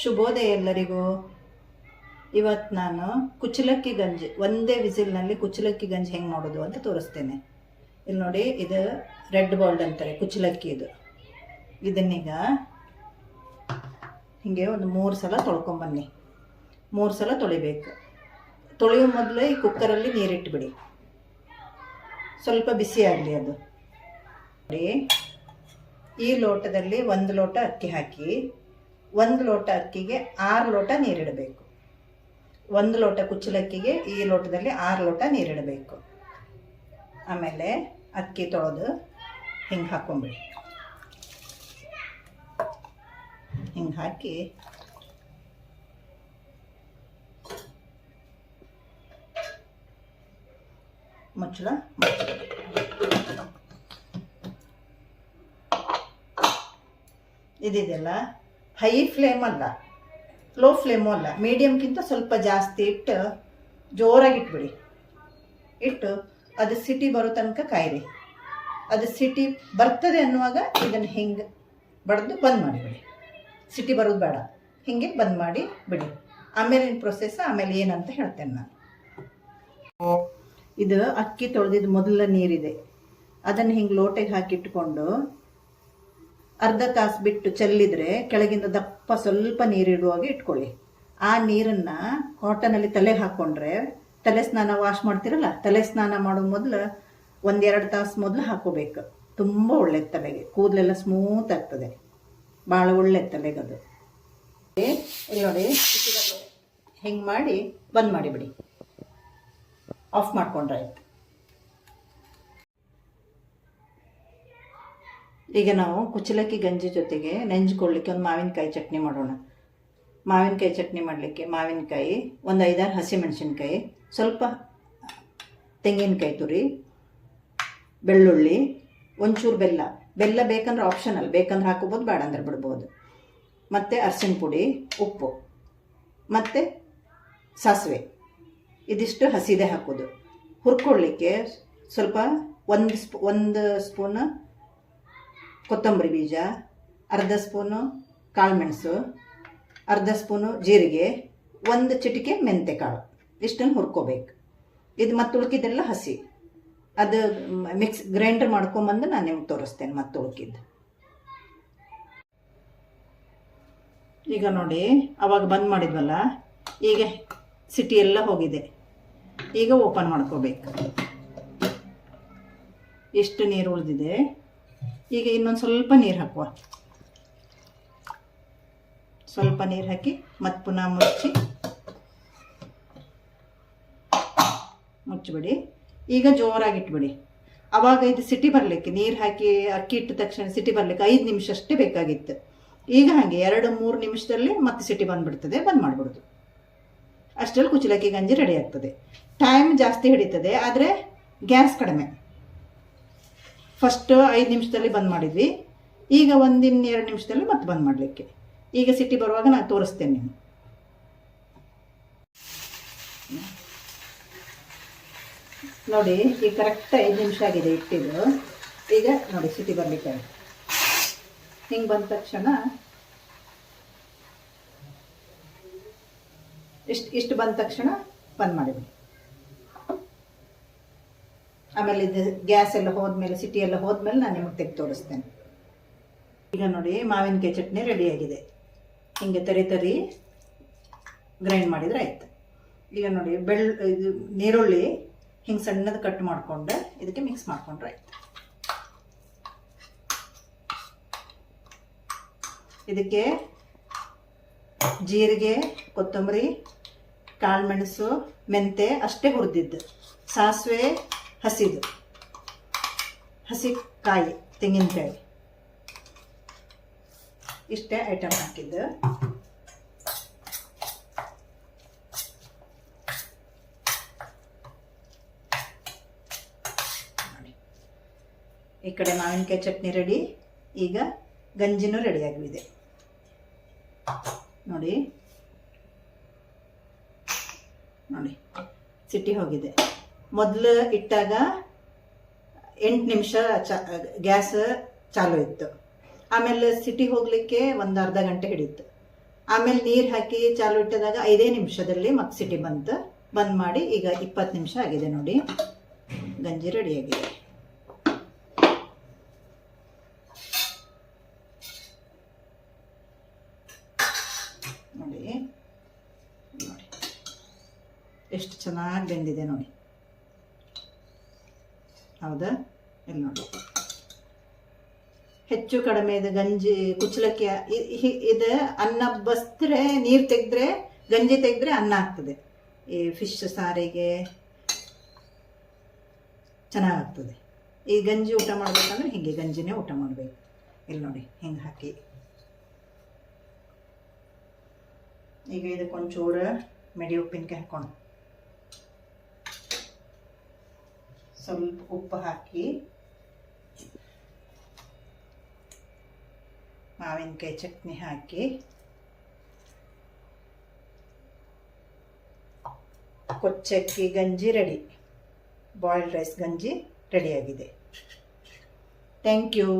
ಶುಭೋದಯ ಎಲ್ಲರಿಗೂ. ಇವತ್ತು ನಾನು ಕುಚ್ಚಲಕ್ಕಿ ಗಂಜಿ, ಒಂದೇ ವಿಸಿಲ್ನಲ್ಲಿ ಕುಚ್ಚಲಕ್ಕಿ ಗಂಜಿ ಹೆಂಗೆ ಮಾಡೋದು ಅಂತ ತೋರಿಸ್ತೇನೆ. ಇಲ್ಲಿ ನೋಡಿ, ಇದು ರೆಡ್ ಬೋಲ್ಡ್ ಅಂತಾರೆ ಕುಚ್ಚಲಕ್ಕಿ ಇದು. ಇದನ್ನೀಗ ಹೀಗೆ ಒಂದು ಮೂರು ಸಲ ತೊಳ್ಕೊಂಬನ್ನಿ. ಮೂರು ಸಲ ತೊಳಿಬೇಕು. ತೊಳೆಯೋ ಮೊದಲು ಈ ಕುಕ್ಕರಲ್ಲಿ ನೀರಿಟ್ಬಿಡಿ. ಸ್ವಲ್ಪ ಬಿಸಿ ಆಗಲಿ ಅದು. ನೋಡಿ, ಈ ಲೋಟದಲ್ಲಿ ಒಂದು ಲೋಟ ಅಕ್ಕಿ ಹಾಕಿ ಒಂದು ಲೋಟ ಅಕ್ಕಿಗೆ ಆರು ಲೋಟ ನೀರಿಡಬೇಕು. ಒಂದು ಲೋಟ ಕುಚ್ಚಲಕ್ಕಿಗೆ ಈ ಲೋಟದಲ್ಲಿ ಆರು ಲೋಟ ನೀರಿಡಬೇಕು. ಆಮೇಲೆ ಅಕ್ಕಿ ತೊಳೆದು ಹಿಂಗೆ ಹಾಕೊಂಬಿಡಿ. ಹಿಂಗೆ ಹಾಕಿ ಮುಚ್ಚಳ ಇದೆಯಲ್ಲ ಹೈ ಫ್ಲೇಮ್ ಅಲ್ಲ ಲೋ ಫ್ಲೇಮು ಅಲ್ಲ. ಮೀಡಿಯಮ್ಗಿಂತ ಸ್ವಲ್ಪ ಜಾಸ್ತಿ ಇಟ್ಟು ಜೋರಾಗಿ ಇಟ್ಬಿಡಿ. ಇಟ್ಟು ಅದು ಸಿಟಿ ಬರೋ ತನಕ ಕಾಯಿರಿ. ಅದು ಸಿಟಿ ಬರ್ತದೆ ಅನ್ನುವಾಗ ಇದನ್ನು ಹಿಂಗೆ ಬಡ್ದು ಬಂದ್ ಮಾಡಿಬಿಡಿ ಸಿಟಿ ಬರೋದು ಬೇಡ, ಹಿಂಗೆ ಬಂದ್ ಮಾಡಿ ಬಿಡಿ. ಆಮೇಲಿನ ಪ್ರೊಸೆಸ್ ಆಮೇಲೆ ಏನಂತ ಹೇಳ್ತೇನೆ ನಾನು. ಇದು ಅಕ್ಕಿ ತೊಳೆದಿದ್ದು ಮೊದಲ ನೀರಿದೆ. ಅದನ್ನು ಹಿಂಗೆ ಲೋಟೆಗೆ ಹಾಕಿಟ್ಕೊಂಡು ಅರ್ಧ ತಾಸು ಬಿಟ್ಟು ಚೆಲ್ಲಿದ್ರೆ ಕೆಳಗಿಂದ ದಪ್ಪ ಸ್ವಲ್ಪ ನೀರಿಡುವಾಗ ಇಟ್ಕೊಳ್ಳಿ. ಆ ನೀರನ್ನು ಕಾಟನಲ್ಲಿ ತಲೆಗೆ ಹಾಕ್ಕೊಂಡ್ರೆ ತಲೆ ಸ್ನಾನ ವಾಶ್ ಮಾಡ್ತಿರಲ್ಲ, ತಲೆ ಸ್ನಾನ ಮಾಡೋ ಮೊದಲು ಒಂದೆರಡು ತಾಸು ಮೊದಲು ಹಾಕೋಬೇಕು. ತುಂಬ ಒಳ್ಳೆಯದು ತಲೆಗೆ, ಕೂದಲೆಲ್ಲ ಸ್ಮೂತ್ ಆಗ್ತದೆ. ಭಾಳ ಒಳ್ಳೆಯದು ತಲೆಗದು ಇಲ್ಲಿ ನೋಡಿ ಹೆಂಗೆ ಮಾಡಿ, ಬಂದ್ ಮಾಡಿಬಿಡಿ ಆಫ್ ಮಾಡ್ಕೊಂಡ್ರೆ ಆಯ್ತು ಈಗ ನಾವು ಕುಚ್ಚಲಕ್ಕಿ ಗಂಜಿ ಜೊತೆಗೆ ನೆಂಜ್ಕೊಳ್ಳಿಕ್ಕೆ ಒಂದು ಮಾವಿನಕಾಯಿ ಚಟ್ನಿ ಮಾಡೋಣ. ಮಾವಿನಕಾಯಿ ಚಟ್ನಿ ಮಾಡಲಿಕ್ಕೆ ಮಾವಿನಕಾಯಿ, ಒಂದು ಐದಾರು ಹಸಿಮೆಣಸಿನ್ಕಾಯಿ, ಸ್ವಲ್ಪ ತೆಂಗಿನಕಾಯಿ ತುರಿ, ಬೆಳ್ಳುಳ್ಳಿ, ಒಂಚೂರು ಬೆಲ್ಲ. ಬೆಲ್ಲ ಬೇಕಂದ್ರೆ ಆಪ್ಷನಲ್ ಬೇಕಂದ್ರೆ ಹಾಕೋಬೋದು, ಬೇಡ ಅಂದ್ರೆ ಬಿಡ್ಬೋದು. ಮತ್ತು ಅರಸಿನ ಪುಡಿ, ಉಪ್ಪು. ಮತ್ತು ಸಾಸಿವೆ. ಇದಿಷ್ಟು ಹಸಿದೆ ಹಾಕೋದು. ಹುರ್ಕೊಳ್ಳಿಕ್ಕೆ ಸ್ವಲ್ಪ ಒಂದು ಸ್ಪೂ, ಒಂದು ಸ್ಪೂನ್ ಕೊತ್ತಂಬರಿ ಬೀಜ, ಅರ್ಧ ಸ್ಪೂನು ಕಾಳುಮೆಣಸು ಅರ್ಧ ಸ್ಪೂನು ಜೀರಿಗೆ, ಒಂದು ಚಿಟಿಕೆ ಮೆಂತೆ ಕಾಳು ಇಷ್ಟನ್ನು ಹುರ್ಕೋಬೇಕು. ಇದು ಮತ್ತು ಉಳ್ಕಿದ್ದೆಲ್ಲ ಹಸಿ. ಅದು ಮಿಕ್ಸ್ ಗ್ರೈಂಡರ್ ಮಾಡ್ಕೊಂಬಂದು ನಾನು ನಿಮ್ಗೆ ತೋರಿಸ್ತೇನೆ ಮತ್ತು ಉಳ್ಕಿದ್ದು ಈಗ ನೋಡಿ, ಅವಾಗ ಬಂದ್ ಮಾಡಿದ್ವಲ್ಲ ಈಗ ಸಿಟಿ ಎಲ್ಲ ಹೋಗಿದೆ. ಈಗ ಓಪನ್ ಮಾಡ್ಕೋಬೇಕು. ಎಷ್ಟು ನೀರು ಉಳಿದಿದೆ. ಈಗ ಇನ್ನೊಂದು ಸ್ವಲ್ಪ ನೀರು ಹಾಕುವ. ಸ್ವಲ್ಪ ನೀರು ಹಾಕಿ ಮತ್ತೆ ಪುನಃ ಮುಚ್ಚಿ. ಮುಚ್ಚಿಬಿಡಿ. ಈಗ ಜೋರಾಗಿ ಇಟ್ಬಿಡಿ. ಅವಾಗ ಇದು ಸಿಟಿ ಬರಲಿಕ್ಕೆ, ನೀರು ಹಾಕಿ ಅಕ್ಕಿ ಇಟ್ಟ ತಕ್ಷಣ ಸಿಟಿ ಬರಲಿಕ್ಕೆ ಐದು ನಿಮಿಷ ಅಷ್ಟೇ ಬೇಕಾಗಿತ್ತು. ಈಗ ಹಾಗೆ ಎರಡು, ಮೂರು ನಿಮಿಷದಲ್ಲಿ ಮತ್ತೆ ಸಿಟಿ ಬಂದ್ಬಿಡ್ತದೆ, ಬಂದ್ ಮಾಡಿಬಿಡೋದು. ಅಷ್ಟರಲ್ಲಿ ಕುಚಲಕ್ಕಿ ಗಂಜಿ ರೆಡಿ ಆಗ್ತದೆ. ಟೈಮ್ ಜಾಸ್ತಿ ಹಿಡಿತದೆ, ಆದರೆ ಗ್ಯಾಸ್ ಕಡಿಮೆ. ಫಸ್ಟ್ ಐದು ನಿಮಿಷದಲ್ಲಿ ಬಂದ್ ಮಾಡಿದ್ವಿ. ಈಗ ಒಂದಿನ ಎರಡು ನಿಮಿಷದಲ್ಲಿ ಮತ್ತೆ ಬಂದ್ ಮಾಡಲಿಕ್ಕೆ. ಈಗ ಸಿಟಿ ಬರುವಾಗ ನಾನು ತೋರಿಸ್ತೇನೆ ನೀವು ನೋಡಿ, ಈಗ ಕರೆಕ್ಟ್ ಐದು ನಿಮಿಷ ಆಗಿದೆ ಇಟ್ಟಿದ್ದು. ಈಗ ನೋಡಿ ಸಿಟಿ ಬರಲಿಕ್ಕೆ ಹಿಂಗೆ ಬಂದ ತಕ್ಷಣ ಇಷ್ಟು ಇಷ್ಟು ಬಂದ ತಕ್ಷಣ ಬಂದ್ ಮಾಡಿಬಿಡಿ ಆಮೇಲೆ ಇದು ಗ್ಯಾಸ್ ಎಲ್ಲ ಹೋದ್ಮೇಲೆ ಸಿಟಿ ಎಲ್ಲ ಹೋದ್ಮೇಲೆ ನಾನು ನಿಮಗೆ ತೆಗೆದು ತೋರಿಸ್ತೇನೆ. ಈಗ ನೋಡಿ, ಮಾವಿನಕಾಯಿ ಚಟ್ನಿ ರೆಡಿಯಾಗಿದೆ ಹಿಂಗೆ ತರಿ ತರಿ ಗ್ರೈಂಡ್ ಮಾಡಿದರೆ ಆಯ್ತು. ಈಗ ನೋಡಿ ಬೆಳ್ಳು ಇದು ನೀರುಳ್ಳಿ ಹಿಂಗೆ ಸಣ್ಣದು ಕಟ್ ಮಾಡಿಕೊಂಡು ಇದಕ್ಕೆ ಮಿಕ್ಸ್ ಮಾಡಿಕೊಂಡ್ರೆ ಆಯಿತು. ಇದಕ್ಕೆ ಜೀರಿಗೆ, ಕೊತ್ತಂಬರಿ ಕಾಳುಮೆಣಸು ಮೆಂತೆ ಅಷ್ಟೇ ಹುರಿದಿದ್ದು. ಸಾಸಿವೆ ಹಸಿದು ಹಸಿ ಕಾಯಿ ತೆಂಗಿನಕಾಯಿ ಇಷ್ಟೇ ಐಟಮ್ ಹಾಕಿದ್ದು. ಈ ಕಡೆ ಮಾವಿನಕಾಯಿ ಚಟ್ನಿ ರೆಡಿ ಈಗ ಗಂಜಿನೂ ರೆಡಿಯಾಗಿದೆ ನೋಡಿ. ನೋಡಿ. ಸಿಟಿ ಹೋಗಿದೆ. ಮೊದಲು ಇಟ್ಟಾಗ ಎಂಟು ನಿಮಿಷ ಚ, ಗ್ಯಾಸ್ ಚಾಲೂ ಇತ್ತು ಆಮೇಲೆ ಸಿಟಿ ಹೋಗಲಿಕ್ಕೆ ಒಂದು ಅರ್ಧ ಗಂಟೆ ಹಿಡಿತು ಆಮೇಲೆ ನೀರು ಹಾಕಿ ಚಾಲು ಇಟ್ಟಿದಾಗ ಐದೇ ನಿಮಿಷದಲ್ಲಿ ಮತ್ತೆ ಸಿಟಿ ಬಂತು. ಬಂದ್ ಮಾಡಿ ಈಗ ಇಪ್ಪತ್ತು ನಿಮಿಷ ಆಗಿದೆ ನೋಡಿ. ಗಂಜಿ ರೆಡಿಯಾಗಿದೆ. ನೋಡಿ ನೋಡಿ. ಎಷ್ಟು ಚೆನ್ನಾಗಿ ಬೆಂದಿದೆ ನೋಡಿ. ಹೌದಾ? ಇಲ್ಲಿ ನೋಡಿ. ಹೆಚ್ಚು ಕಡಿಮೆ ಇದು ಗಂಜಿ, ಕುಚ್ಚಲಕ್ಕಿ ಇದು ಅನ್ನ ಬಸ್ತ್ರೆ ನೀರು ತೆಗೆದ್ರೆ, ಗಂಜಿ ತೆಗೆದ್ರೆ ಅನ್ನ ಆಗ್ತದೆ. ಈ ಫಿಶ್ ಸಾರಿಗೆ ಚೆನ್ನಾಗಾಗ್ತದೆ. ಈ ಗಂಜಿ ಊಟ ಮಾಡ್ಬೇಕಂದ್ರೆ ಹಿಂಗೆ ಗಂಜಿನೇ ಊಟ ಮಾಡಬೇಕು. ಇಲ್ಲಿ ನೋಡಿ, ಹಿಂಗೆ ಹಾಕಿ. ಈಗ ಇದಕ್ಕೊಂಚೂರು ಮೆಡಿ ಉಪ್ಪಿನಕಾಯಿ ಹಾಕೋಣ. ಸ್ವಲ್ಪ ಉಪ್ಪು ಹಾಕಿ. ಮಾವಿನಕಾಯಿ ಚಟ್ನಿ ಹಾಕಿ. ಕೊಚ್ಚಕ್ಕಿ ಗಂಜಿ ರೆಡಿ. ಬಾಯ್ಲ್ಡ್ ರೈಸ್ ಗಂಜಿ ರೆಡಿಯಾಗಿದೆ ಥ್ಯಾಂಕ್ ಯು.